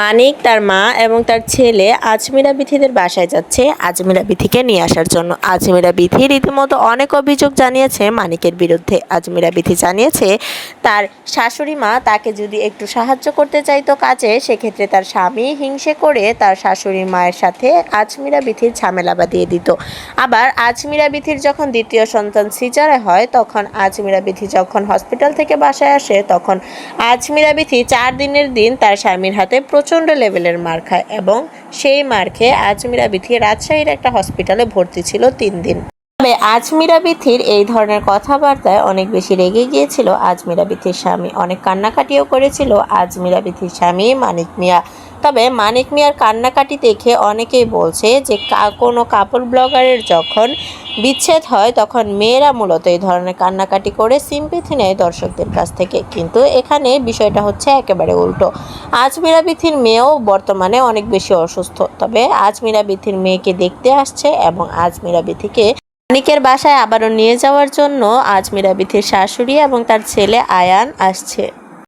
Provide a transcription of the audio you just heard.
মানিক তার মা এবং তার ছেলে আজমিরা বিথিদের বাসায় যাচ্ছে আজমিরা বিথিকে নিয়ে আসার জন্য। আজমিরা বিথি রীতিমতো অনেক অভিযোগ জানিয়েছে মানিকের বিরুদ্ধে। আজমিরা বিথি জানিয়েছে, তার শাশুড়ি মা তাকে যদি একটু সাহায্য করতে চাইতো কাজে, সেক্ষেত্রে তার স্বামী হিংসে করে তার শাশুড়ি মায়ের সাথে আজমিরা বিথির ঝামেলা বাঁধিয়ে দিত। আবার আজমিরা বিথির যখন দ্বিতীয় সন্তান সিজারে হয়, তখন আজমিরা বিথি যখন হসপিটাল থেকে বাসায় আসে, তখন আজমিরা বিথি চার দিনের দিন তার স্বামীর হাতে প্রচণ্ড লেভেলের মার খায় এবং সেই মার খেয়ে আজমিরা বিথি রাজশাহীর একটা হসপিটালে ভর্তি ছিল তিন দিন। তবে আজমিরা বিথির এই ধরনের কথাবার্তায় অনেক বেশি রেগে গিয়েছিল আজমিরা বিথির স্বামী। অনেক কান্নাকাটিও করেছিল আজমিরা বিথির স্বামী মানিক মিয়া। তবে মানিক মিয়ার কান্নাকাটি দেখে অনেকেই বলছে যে কোনো কাপড় ব্লগারের যখন বিচ্ছেদ হয়, তখন মেয়েরা মূলত এই ধরনের কান্নাকাটি করে সিম্পিথি নেয় দর্শকদের কাছ থেকে। কিন্তু এখানে বিষয়টা হচ্ছে একেবারে উল্টো। আজমিরা বিথির মেয়েও বর্তমানে অনেক বেশি অসুস্থ। তবে আজমিরা বিথির মেয়েকে দেখতে আসছে এবং আজমিরা বিথিকে মানিকের বাসায় আবারও নিয়ে যাওয়ার জন্য আজমিরা বিথির শাশুড়ি এবং তার ছেলে আয়ান আসছে।